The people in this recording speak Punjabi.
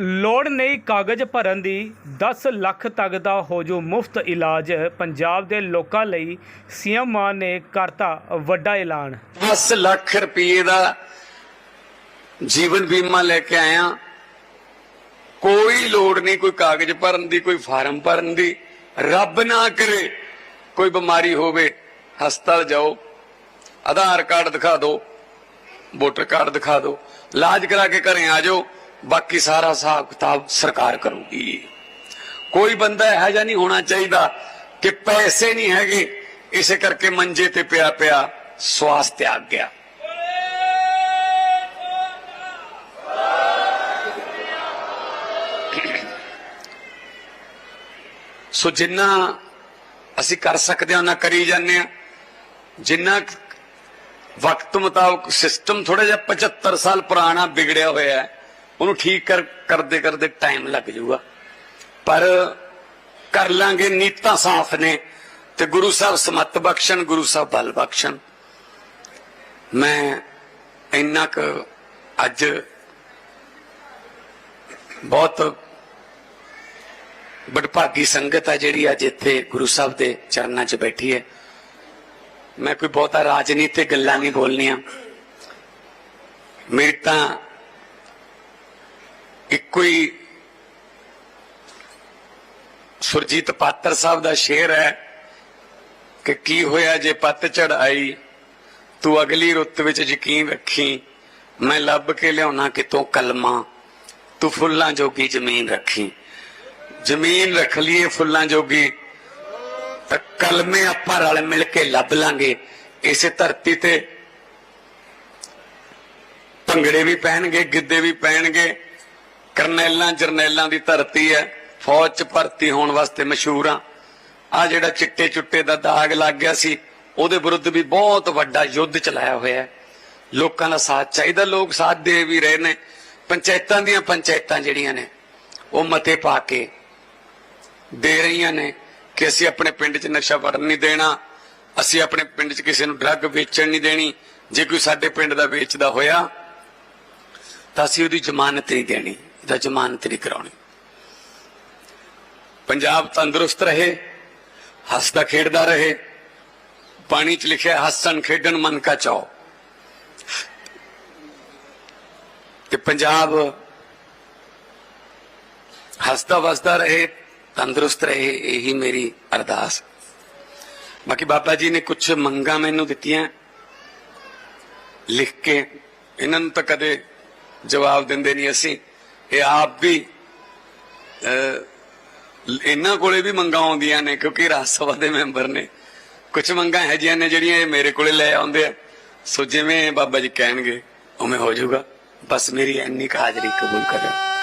ਲੋੜ ਨਹੀਂ ਕਾਗਜ਼ ਭਰਨ ਦੀ 10 ਲੱਖ ਤੱਕ ਦਾ ਹੋ ਮੁਫਤ ਇਲਾਜ। ਪੰਜਾਬ ਦੇ ਲੋਕਾਂ ਲਈ ਸੀਐਮ ਮਾਨ ਨੇ ਕਰਤਾ ਵੱਡਾ ਐਲਾਨ। 10 ਲੱਖ ਰੁਪਏ ਦਾ ਜੀਵਨ ਬੀਮਾ ਲੈ ਕੇ ਆਇਆ ਕੋਈ ਲੋੜ ਨਹੀਂ ਕੋਈ ਕਾਗਜ਼ ਭਰਨ ਦੀ, ਕੋਈ ਫਾਰਮ ਭਰਨ ਦੀ। ਰੱਬ ਨਾ ਕਰੇ ਕੋਈ ਬਿਮਾਰੀ ਹੋਵੇ, ਹਸਪਤਾਲ ਜਾਓ, ਆਧਾਰ ਕਾਰਡ ਦਿਖਾ ਦਿਓ, ਵੋਟਰ ਕਾਰਡ ਦਿਖਾ ਦਿਓ, ਇਲਾਜ ਕਰਾ ਕੇ ਘਰੇ ਆ ਜਾਓ। ਬਾਕੀ ਸਾਰਾ ਹਿਸਾਬ ਕਿਤਾਬ ਸਰਕਾਰ ਕਰੂਗੀ। ਕੋਈ ਬੰਦਾ ਇਹੋ ਜਿਹਾ ਨਹੀਂ ਹੋਣਾ ਚਾਹੀਦਾ ਕਿ ਪੈਸੇ ਨਹੀਂ ਹੈਗੇ, ਇਸੇ ਕਰਕੇ ਮੰਜੇ ਤੇ ਪਿਆ ਪਿਆ ਸਵਾਸ ਤਿਆਗ ਗਿਆ। ਸੋ ਜਿੰਨਾ ਅਸੀਂ ਕਰ ਸਕਦੇ ਹਾਂ, ਉਹਨਾਂ ਕਰੀ ਜਾਂਦੇ ਆ ਜਿੰਨਾ ਵਕਤ ਮੁਤਾਬਕ ਸਿਸਟਮ ਥੋੜਾ ਜਿਹਾ 75 ਸਾਲ ਪੁਰਾਣਾ ਵਿਗੜਿਆ ਹੋਇਆ ਹੈ ਉਹਨੂੰ ਠੀਕ ਕਰ, ਕਰਦੇ ਕਰਦੇ ਟਾਈਮ ਲੱਗ ਜਾਊਗਾ। ਪਰ ਕਰ ਲਾਂਗੇ ਨੀਤਾਂ ਸਾਫ਼ ਨੇ। ਤੇ ਗੁਰੂ ਸਾਹਿਬ ਸਮਤ ਬਖਸ਼ਣ, ਗੁਰੂ ਸਾਹਿਬ ਬਲ ਬਖਸ਼ਣ। ਮੈਂ ਇੰਨਾ ਕੁ ਅੱਜ ਬਹੁਤ ਬੜਭਾਗੀ ਸੰਗਤ ਆ ਜਿਹੜੀ ਅੱਜ ਇੱਥੇ ਗੁਰੂ ਸਾਹਿਬ ਦੇ ਚਰਨਾਂ 'ਚ ਬੈਠੀ ਹੈ। ਮੈਂ ਕੋਈ ਬਹੁਤਾ ਰਾਜਨੀਤਿਕ ਗੱਲਾਂ ਨਹੀਂ ਬੋਲਣੀਆਂ। ਮੇਰੀ ਤਾਂ ਇੱਕੋ ਹੀ ਸੁਰਜੀਤ ਪਾਤਰ ਸਾਹਿਬ ਦਾ ਸ਼ੇਰ ਹੈ ਕਿ ਕੀ ਹੋਇਆ ਜੇ ਪੱਤਝੜ ਆਈ, ਤੂੰ ਅਗਲੀ ਰੁੱਤ ਵਿੱਚ ਯਕੀਨ ਰੱਖੀ, ਮੈਂ ਲੱਭ ਕੇ ਲਿਆਉਣਾ ਕਿਤੋਂ ਕਲਮਾ, ਤੂੰ ਫੁੱਲਾਂ ਜੋਗੀ ਜ਼ਮੀਨ ਰੱਖੀ। ਜ਼ਮੀਨ ਰੱਖ ਲਈਏ ਫੁੱਲਾਂ ਜੋਗੀ, ਤਾਂ ਕਲਮੇ ਆਪਾਂ ਰਲ ਮਿਲ ਕੇ ਲੱਭ ਲਾਂਗੇ। ਇਸੇ ਧਰਤੀ ਤੇ ਭੰਗੜੇ ਵੀ ਪੈਣਗੇ ਗਿੱਧੇ ਵੀ ਪੈਣਗੇ ਕਰਨੈਲਾਂ ਜਰਨੈਲਾਂ ਦੀ ਧਰਤੀ ਹੈ। ਫੌਜ ਚ ਭਰਤੀ ਹੋਣ ਵਾਸਤੇ ਮਸ਼ਹੂਰ ਆ ਆ ਜਿਹੜਾ ਚਿੱਟੇ ਚੁੱਟੇ ਦਾ ਦਾਗ ਲੱਗ ਗਿਆ ਸੀ, ਉਹਦੇ ਵਿਰੁੱਧ ਵੀ ਬਹੁਤ ਵੱਡਾ ਯੁੱਧ ਚਲਾਇਆ ਹੋਇਆ ਹੈ। ਲੋਕਾਂ ਦਾ ਸਾਥ ਚਾਹੀਦਾ, ਲੋਕ ਸਾਥ ਦੇ ਵੀ ਰਹੇ ਨੇ। ਪੰਚਾਇਤਾਂ ਦੀਆਂ ਪੰਚਾਇਤਾਂ ਜਿਹੜੀਆਂ ਨੇ, ਉਹ ਮਤੇ ਪਾ ਕੇ ਦੇ ਰਹੀਆਂ ਨੇ ਕਿ ਅਸੀਂ ਆਪਣੇ ਪਿੰਡ 'ਚ ਨਸ਼ਾ ਵੜਨ ਨਹੀਂ ਦੇਣਾ, ਅਸੀਂ ਆਪਣੇ ਪਿੰਡ 'ਚ ਕਿਸੇ ਨੂੰ ਡਰੱਗ ਵੇਚਣ ਨਹੀਂ ਦੇਣੀ। ਜੇ ਕੋਈ ਸਾਡੇ ਪਿੰਡ ਦਾ ਵੇਚਦਾ ਹੋਇਆ, ਤਾਂ ਅਸੀਂ ਉਹਦੀ ਜ਼ਮਾਨਤ ਨਹੀਂ ਦੇਣੀ। ਇਹਦਾ ਜ਼ਮਾਨਤ ਨਹੀਂ ਕਰਾਉਣੀ। ਪੰਜਾਬ ਤੰਦਰੁਸਤ ਰਹੇ, ਹੱਸਦਾ ਖੇਡਦਾ ਰਹੇ ਪਾਣੀ 'ਚ ਲਿਖਿਆ ਹੱਸਣ ਖੇਡਣ ਮਨ ਕਾ ਚਾਓ। ਤੇ ਪੰਜਾਬ ਹੱਸਦਾ ਵਸਦਾ ਰਹੇ, ਤੰਦਰੁਸਤ ਰਹੇ, ਇਹੀ ਮੇਰੀ ਅਰਦਾਸ। ਬਾਕੀ ਬਾਬਾ ਜੀ ਨੇ ਕੁਝ ਮੰਗਾਂ ਮੈਨੂੰ ਦਿੱਤੀਆਂ, ਲਿਖ ਕੇ, ਇਹਨਾਂ ਨੂੰ ਤਾਂ ਕਦੇ ਜਵਾਬ ਦਿੰਦੇ ਨਹੀਂ ਅਸੀਂ। ਇਹ ਆਪ ਵੀ ਅਹ, ਇਹਨਾਂ ਕੋਲੇ ਵੀ ਮੰਗਾਂ ਆਉਂਦੀਆਂ ਨੇ ਕਿਉਂਕਿ ਰਾਜ ਸਭਾ ਦੇ ਮੈਂਬਰ ਨੇ। ਕੁਝ ਮੰਗਾਂ ਹੈ ਜੀਆਂ ਨੇ ਜਿਹੜੀਆਂ ਇਹ ਮੇਰੇ ਕੋਲੇ ਲੈ ਆਉਂਦੇ ਆ। ਸੋ ਜਿਵੇਂ ਬਾਬਾ ਜੀ ਕਹਿਣਗੇ ਉਵੇਂ ਹੋ ਜਾਊਗਾ। ਬਸ ਮੇਰੀ ਇੰਨੀ ਕੁ ਹਾਜ਼ਰੀ ਕਬੂਲ ਕਰਿਓ।